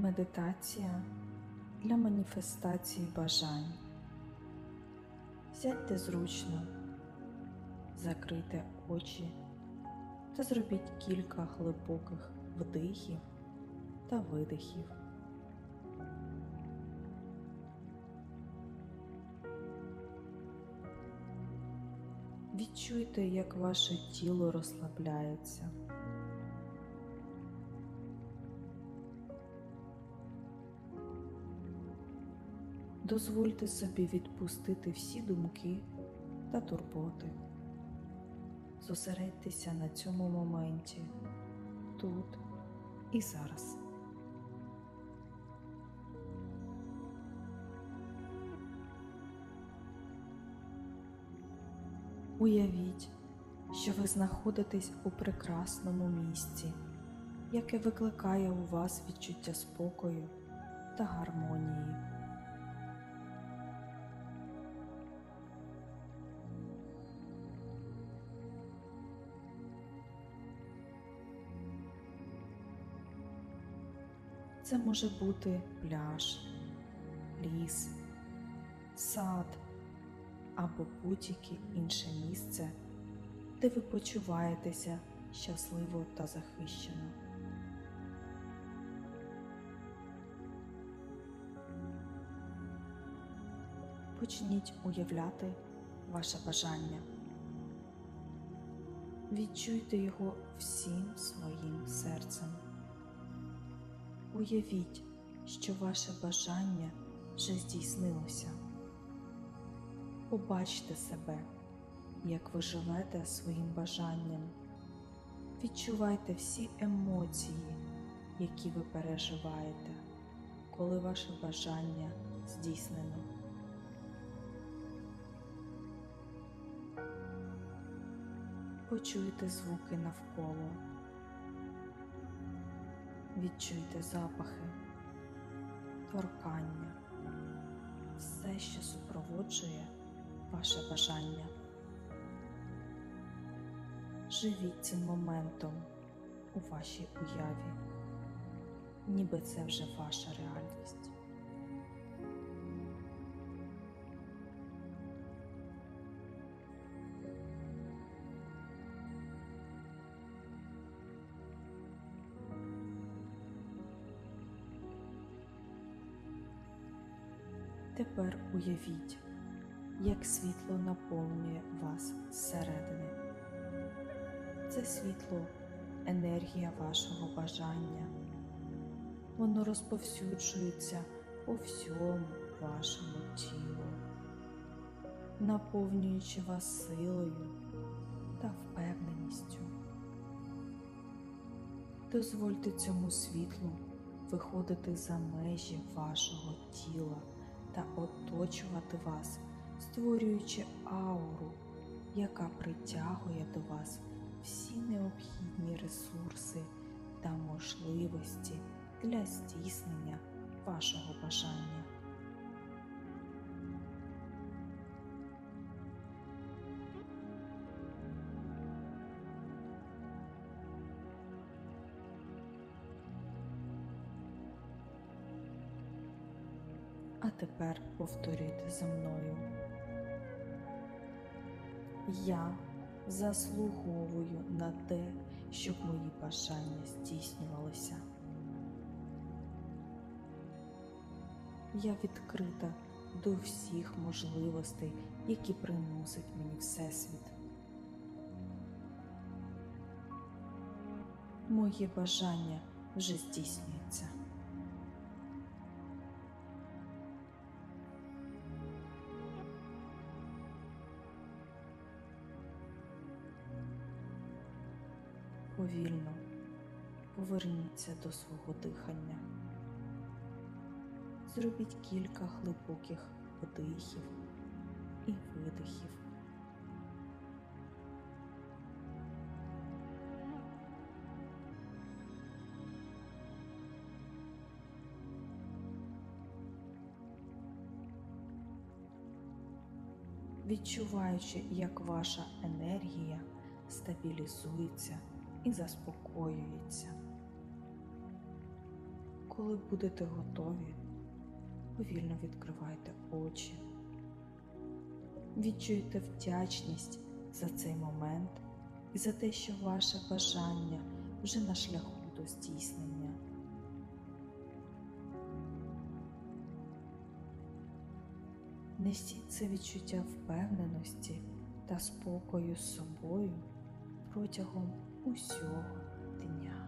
Медитація для маніфестації бажань. Сядьте зручно, закрийте очі та зробіть кілька глибоких вдихів та видихів. Відчуйте, як ваше тіло розслабляється. Дозвольте собі відпустити всі думки та турботи. Зосередьтеся на цьому моменті, тут і зараз. Уявіть, що ви знаходитесь у прекрасному місці, яке викликає у вас відчуття спокою та гармонії. Це може бути пляж, ліс, сад або будь-яке інше місце, де ви почуваєтеся щасливо та захищено. Почніть уявляти ваше бажання. Відчуйте його всім своїм серцем. Уявіть, що ваше бажання вже здійснилося. Побачте себе, як ви живете своїм бажанням. Відчувайте всі емоції, які ви переживаєте, коли ваше бажання здійснено. Почуйте звуки навколо. Відчуйте запахи, торкання, все, що супроводжує ваше бажання. Живіть цим моментом у вашій уяві, ніби це вже ваша реальність. Тепер уявіть, як світло наповнює вас зсередини. Це світло енергія вашого бажання. Воно розповсюджується по всьому вашому тілу, наповнюючи вас силою та впевненістю. Дозвольте цьому світлу виходити за межі вашого тіла та оточувати вас, створюючи ауру, яка притягує до вас всі необхідні ресурси та можливості для здійснення вашого бажання. А тепер повторюйте за мною. Я заслуговую на те, щоб мої бажання здійснювалися. Я відкрита до всіх можливостей, які приносить мені Всесвіт. Моє бажання вже здійснюється. Повільно поверніться до свого дихання. Зробіть кілька глибоких вдихів і видихів. Відчуваючи, як ваша енергія стабілізується і заспокоюється. коли будете готові, повільно відкривайте очі. Відчуйте вдячність за цей момент і за те, що ваше бажання вже на шляху до здійснення. Несіть це відчуття впевненості та спокою з собою протягом усього дня.